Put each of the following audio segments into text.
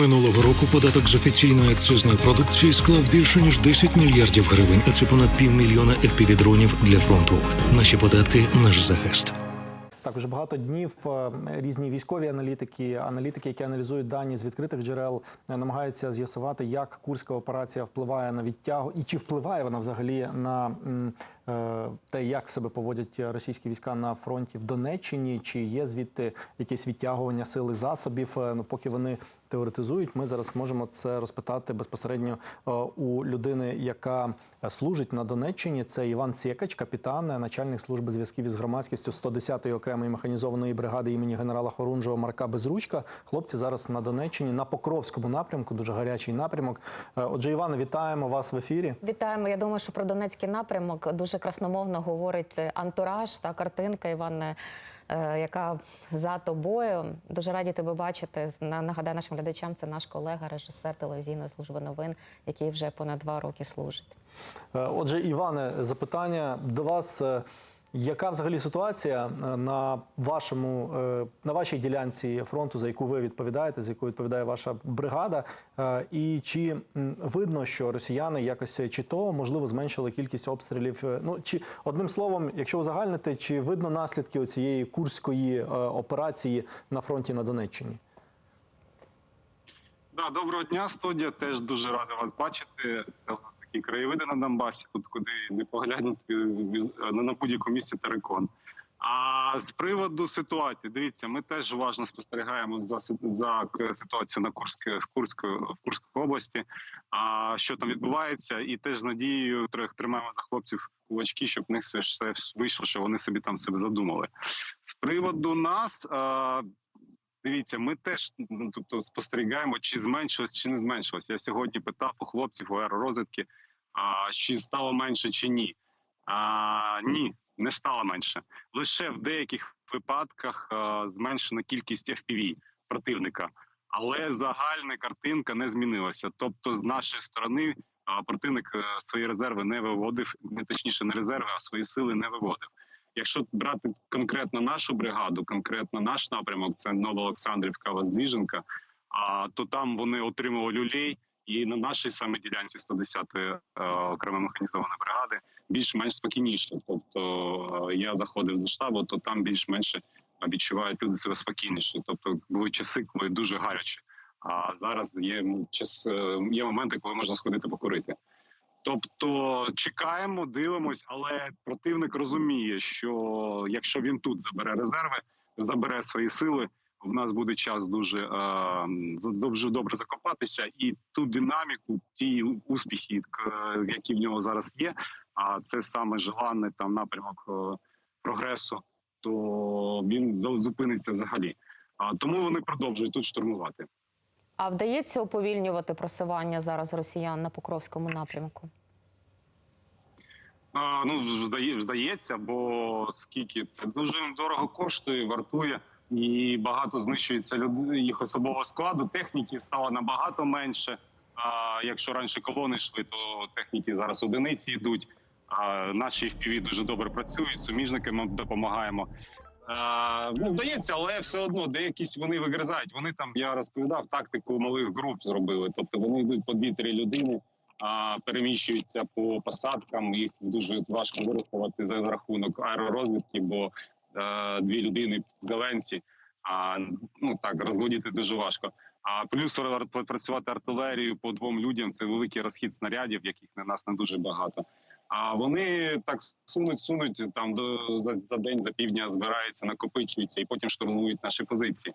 Минулого року податок з офіційної акцизної продукції склав більше ніж 10 мільярдів гривень, а це понад півмільйона FPV-дронів для фронту. Наші податки наш захист. Так, уже багато днів е, різні військові аналітики, аналітики, які аналізують дані з відкритих джерел, е, намагаються з'ясувати, як курська операція впливає на відтягу і чи впливає вона взагалі на е, те, як себе поводять російські війська на фронті в Донеччині, чи є звідти якесь відтягування сили засобів. Ну, поки вони теоретизують, ми зараз можемо це розпитати безпосередньо е, у людини, яка служить на Донеччині. Це Іван Сєкач, капітан, начальник служби зв'язків із громадськістю 110-ї окремої механізованої бригади імені генерала Хорунжого Марка Безручка. Хлопці зараз на Донеччині на Покровському напрямку, дуже гарячий напрямок. Е, Отже, Іване, вітаємо вас в ефірі. Вітаємо. Я думаю, що про Донецький напрямок дуже красномовно говорить антураж та картинка Іване, е, яка за тобою. Дуже раді тебе бачити. На- Нагадаю нашим глядачам, це наш колега, режисер телевізійної служби новин, який вже понад два роки служить. Е, Отже, Іване, запитання до вас. Яка взагалі ситуація е, на вашому е, на вашій ділянці фронту, за яку ви відповідаєте, за яку відповідає ваша бригада? Е, І чи видно, що росіяни якось чи то можливо зменшили кількість обстрілів? Ну чи одним словом, якщо узагальнити, чи видно наслідки цієї курської операції на фронті на Донеччині? Да, доброго дня, студія. Теж дуже радий вас бачити. Це у нас такі краєвиди на Донбасі. Тут куди не поглянуть е, на будь-якому місці терикон. А з приводу ситуації, дивіться, ми теж уважно спостерігаємо за за ситуацією на Курськ в Курську в Курській області. А що там відбувається, і теж з надією тримаємо за хлопців кулачки, щоб в них все все вийшло, що вони собі там себе задумали. З приводу нас. Дивіться, ми теж ну, тобто спостерігаємо, чи зменшилось, чи не зменшилось. Я сьогодні питав у хлопців у аеророзвідки, а, чи стало менше, чи ні. А, ні, не стало менше. Лише в деяких випадках а, зменшена кількість FPV противника, але загальна картинка не змінилася. Тобто, з нашої сторони а, противник е, свої резерви не виводив, не точніше, не резерви, а свої сили не виводив. Якщо брати конкретно нашу бригаду, конкретно наш напрямок, це Новоолександрівка, Воздвіженка, а то там вони отримали люлей, і на нашій саме ділянці 110-ї е, окремої механізованої бригади більш-менш спокійніше. Тобто е, я заходив до штабу, то там більш-менше відчувають люди себе спокійніше. Тобто були часи, коли дуже гаряче. А зараз є час, е, є моменти, коли можна сходити покурити. Тобто чекаємо, дивимось, але противник розуміє, що якщо він тут забере резерви, забере свої сили, в нас буде час дуже е, дуже добре закопатися, і ту динаміку, ті успіхи, які в нього зараз є. А це саме желанний там напрямок е, прогресу, то він зупиниться взагалі. А тому вони продовжують тут штурмувати. А вдається уповільнювати просування зараз росіян на Покровському напрямку? Ну здається, бо скільки це дуже дорого коштує, вартує і багато знищується люд... їх особового складу. Техніки стало набагато менше. А якщо раніше колони йшли, то техніки зараз одиниці йдуть. А наші FPV дуже добре працюють. Суміжникам допомагаємо. А, ну, вдається, але все одно деякісь вони вигризають. Вони там я розповідав тактику малих груп зробили. Тобто вони йдуть по дві-три людини а, переміщуються по посадкам. Їх дуже важко вирахувати за рахунок аеророзвідки, бо е, дві людини в зеленці. А ну так розгодіти дуже важко. А плюс працювати артилерією по двом людям це великий розхід снарядів, яких на нас не дуже багато. А вони так сунуть, сунуть там до за, за день, за півдня збираються, накопичуються і потім штурмують наші позиції.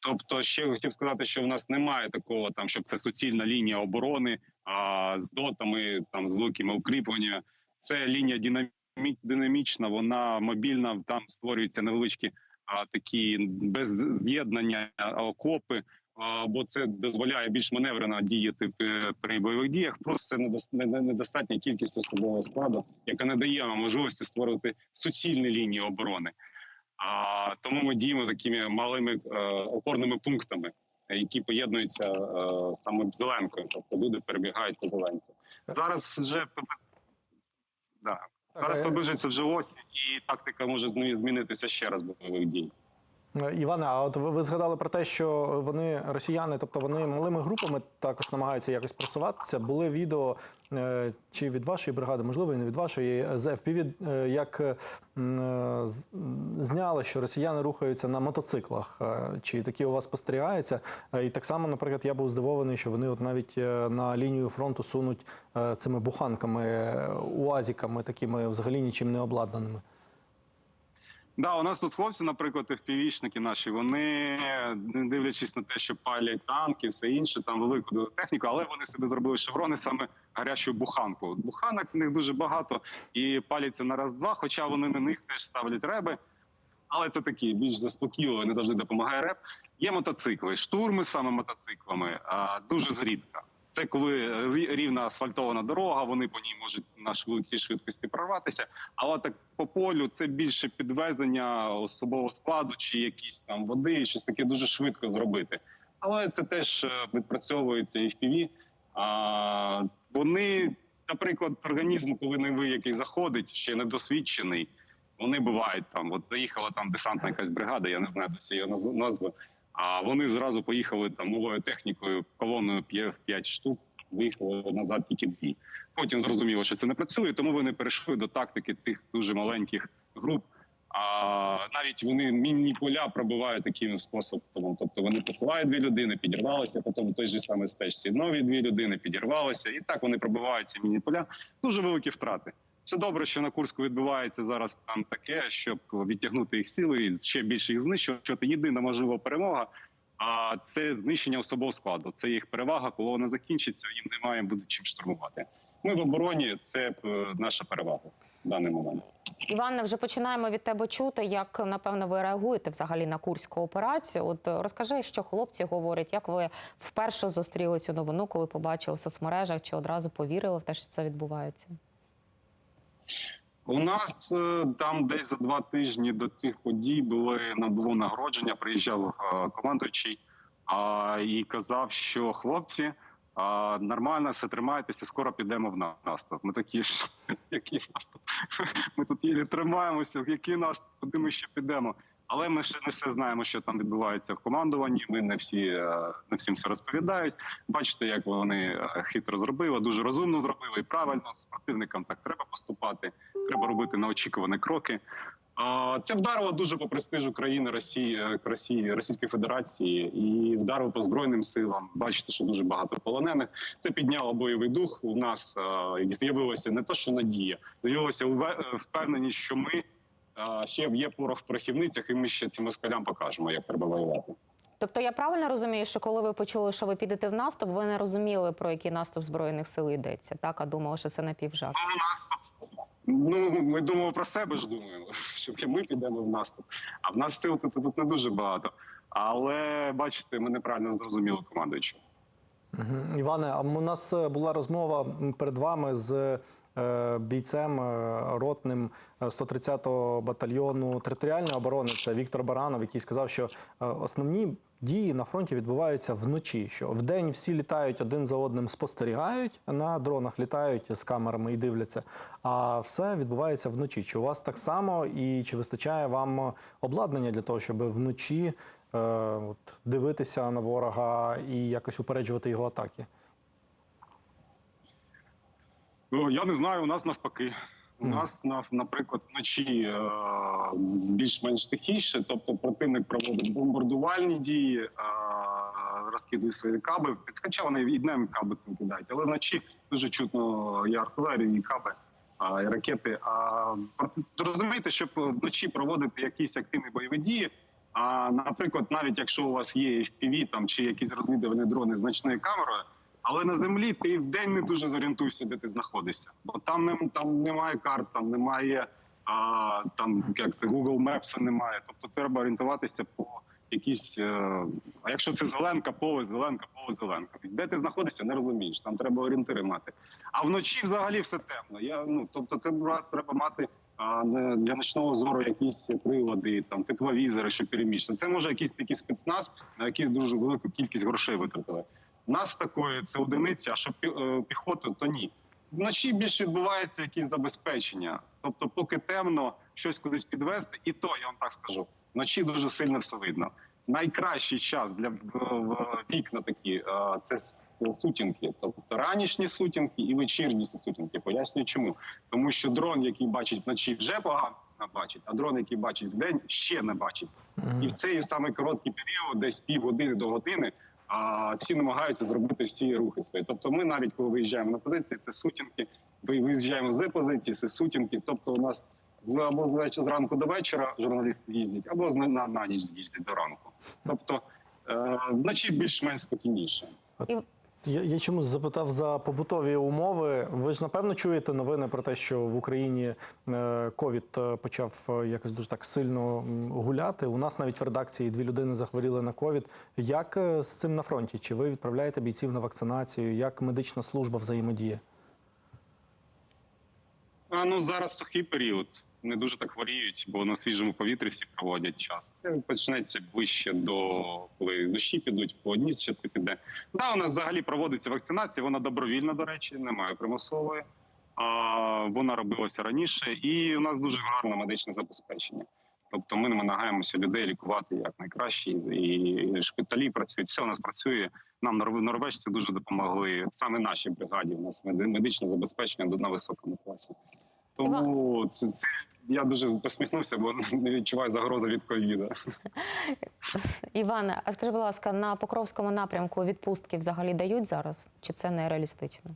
Тобто, ще хотів сказати, що в нас немає такого, там щоб це суцільна лінія оборони а, з дотами, там з великими укріпленнями. Це лінія динамі- динамічна, вона мобільна. Там створюються невеличкі а, такі без з'єднання окопи. Бо це дозволяє більш маневрено діяти при бойових діях. Просто це не- не- недостатня кількість особового складу, яка не дає нам можливості створити суцільні лінії оборони. А тому ми діємо такими малими е, опорними пунктами, які поєднуються е, саме зеленкою. Тобто люди перебігають по зеленці. Зараз вже да. зараз приближується вже осінь, і тактика може змі- змінитися ще раз бойових дій. Е, Іване, а от ви, ви згадали про те, що вони росіяни, тобто вони малими групами також намагаються якось просуватися. Були відео е, чи від вашої бригади, можливо, і не від вашої з FPV, е, як зняли, що росіяни рухаються на мотоциклах. Чи такі у вас спостерігаються? І так само, наприклад, я був здивований, що вони от навіть на лінію фронту сунуть цими буханками, уазіками, такими взагалі нічим не обладнаними. Да, у нас тут хлопці, наприклад, FPV-шники наші, вони, дивлячись на те, що палять танки, все інше, там велику техніку, але вони собі зробили шеврони саме гарячу буханку. Буханок в них дуже багато і паляться на раз-два, хоча вони на них теж ставлять реби. Але це такі більш заспокійливі, не завжди допомагає реп. Є мотоцикли, штурми саме мотоциклами, дуже зрідка. Це коли рівна асфальтована дорога, вони по ній можуть на великій швидкості прорватися. Але так по полю це більше підвезення особового складу чи якісь там води, щось таке дуже швидко зробити. Але це теж е, відпрацьовується і в піві. Вони, наприклад, організм, коли новий який заходить, ще недосвідчений, вони бувають там. От заїхала там десантна якась бригада, я не знаю досі її назв- назви. А вони зразу поїхали там новою технікою, колоною 5 штук, виїхали назад тільки дві. Потім зрозуміло, що це не працює, тому вони перейшли до тактики цих дуже маленьких груп. А навіть вони мінні поля пробивають таким способом. Тобто вони посилають дві людини, підірвалися, потім той же самий стежці нові дві людини підірвалися, і так вони пробивають ці мінні поля. Дуже великі втрати. Це добре, що на Курську відбувається зараз там таке, щоб відтягнути їх сили і ще більше їх знищувати. Це єдина можлива перемога. А це знищення особового складу. Це їх перевага. Коли вона закінчиться, їм немає буде чим штурмувати. Ми в обороні. Це е, наша перевага в даний момент. Іванне, вже починаємо від тебе чути, як напевно ви реагуєте взагалі на курську операцію. От е, розкажи, що хлопці говорять, як ви вперше зустріли цю новину, коли побачили в соцмережах, чи одразу повірили в те, що це відбувається? У нас е, там десь за два тижні до цих подій були було нагородження. Приїжджав е, командуючий а, і казав, що хлопці а, нормально все тримайтеся, скоро підемо в наступ. Ми такі ж який наступ? Ми тут єлі тримаємося. Який наступ? Куди ми ще підемо? Але ми ще не все знаємо, що там відбувається в командуванні. Ми не всі е, не всім все розповідають. Бачите, як вони е, хитро зробили, дуже розумно зробили і правильно. З противником так треба поступати. Треба робити неочікувані кроки. Це вдарило дуже по престижу країни Росії, е, Росії, Російської Федерації і вдарило по збройним силам. Бачите, що дуже багато полонених. Це підняло бойовий дух. У нас з'явилося не то, що надія, з'явилося впевненість, що ми ще є порох в порохівницях, і ми ще цим москалям покажемо, як треба воювати. Тобто я правильно розумію, що коли ви почули, що ви підете в наступ, ви не розуміли, про який наступ збройних сил йдеться, так? А думали, що це напівжарт. Ну, у нас тут ну ми думаємо про себе ж думаємо, що ми підемо в наступ. А в нас сил тут, тут не дуже багато. Але бачите, ми неправильно зрозуміли командуючого. Іване, а у нас була розмова перед вами з бійцем е, ротним е, 130-го батальйону територіальної оборони. Це Віктор Баранов, який сказав, що е, основні дії на фронті відбуваються вночі. Що вдень всі літають один за одним, спостерігають на дронах, літають з камерами і дивляться. А все відбувається вночі. Чи у вас так само, і чи вистачає вам обладнання для того, щоб вночі е, дивитися на ворога і якось упереджувати його атаки? Ну я не знаю. У нас навпаки. У нас наприклад, вночі е, більш-менш тихіше, тобто противник проводить бомбардувальні дії, е, розкидує свої каби. Хоча вони і днем каби цим кидають, але вночі дуже чутно і артилерію, і каби, і ракети. А розумієте, щоб вночі проводити якісь активні бойові дії. А наприклад, навіть якщо у вас є FPV там чи якісь розвідувальні дрони значною камерою. Але на землі ти в день не дуже зорієнтуєшся, де ти знаходишся, бо там не там немає карт, там немає а, там як це Google Maps немає. Тобто треба орієнтуватися по якісь. е, А якщо це зеленка, поле, зеленка, поле, зеленка. Де ти знаходишся, не розумієш. Там треба орієнтири мати. А вночі взагалі все темно. Я ну тобто, треба, треба мати. А для ночного зору якісь прилади, там тепловізори, що переміщення. Це може якийсь такий спецназ, на який дуже велику кількість грошей витратили. Нас такої це одиниця, а що е, піхоту, то ні. Вночі більше відбувається якісь забезпечення. Тобто, поки темно, щось кудись підвести, і то я вам так скажу. Вночі дуже сильно все видно. Найкращий час для вікна такі е, це сутінки, тобто ранішні сутінки і вечірні сутінки. Пояснюю чому. Тому що дрон, який бачить вночі, вже погано бачить, а дрон, який бачить вдень, ще не бачить. І в цей саме короткий період, десь півгодини до години, а всі намагаються зробити всі рухи свої. Тобто, ми навіть коли виїжджаємо на позиції, це сутінки. Ви виїжджаємо з позиції, це сутінки. Тобто, у нас або з вечора зранку до вечора журналісти їздять, або з- на, на ніч їздять до ранку. Тобто е, вночі більш-менш спокійніше. Я, я чомусь запитав за побутові умови. Ви ж напевно чуєте новини про те, що в Україні е, ковід е, почав е, якось дуже так сильно гуляти. У нас навіть в редакції дві людини захворіли на ковід. Як з цим на фронті? Чи ви відправляєте бійців на вакцинацію? Як медична служба взаємодіє? А ну зараз сухий період. Не дуже так хворіють, бо на свіжому повітрі всі проводять час. Це почнеться ближче до коли дощі підуть, по одній ще піде. Да, у нас взагалі проводиться вакцинація. Вона добровільна, до речі, немає примусової. А вона робилася раніше, і у нас дуже гарне медичне забезпечення. Тобто, ми намагаємося людей лікувати як найкраще, і шпиталі працюють. Все у нас працює. Нам норв- норвежці дуже допомогли. Саме нашій бригаді. У нас меди- медичне забезпечення на високому класі. Тому це, це я дуже посміхнувся, бо не відчуваю загрози від ковіда. Іване, а скажи, будь ласка, на Покровському напрямку відпустки взагалі дають зараз? Чи це нереалістично?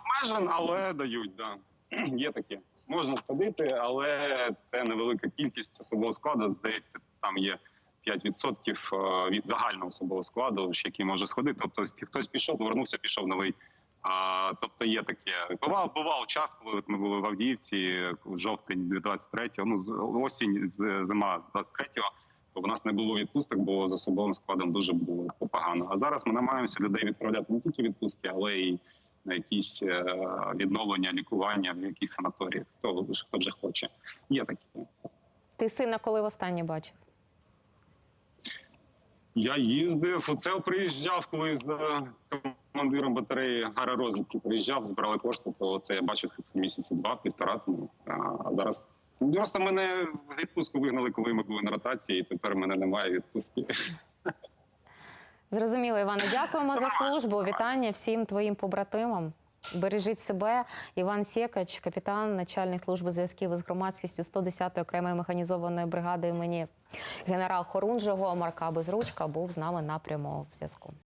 Обмежен, але дають. Да. Є таке. Можна сходити, але це невелика кількість особового складу. Здається, там є 5% від загального особового складу, який може сходити. Тобто хтось пішов, повернувся, пішов новий. А, тобто є таке. Бував, бував час, коли ми були в Авдіївці, жовтень 23-го, ну осінь, зима 23-го, то в нас не було відпусток, бо з особовим складом дуже було погано. А зараз ми намагаємося людей відправляти не тільки відпустки, але й на якісь е, відновлення, лікування в яких санаторіях. Хто, хто вже хоче. Є такі. Ти сина коли востаннє бачив? Я їздив. Оце приїжджав, коли з е, командиром батареї аеророзвідки приїжджав, збирали кошти, то це я бачив місяці два-півтора тому. А зараз просто мене в відпустку вигнали, коли ми були на ротації, і тепер мене немає відпустки. Зрозуміло, Іване, дякуємо за службу. Вітання всім твоїм побратимам. Бережіть себе. Іван Сєкач, капітан, начальник служби зв'язків із громадськістю 110-ї окремої механізованої бригади імені генерал Хорунжого Марка Безручка був з нами на прямому зв'язку.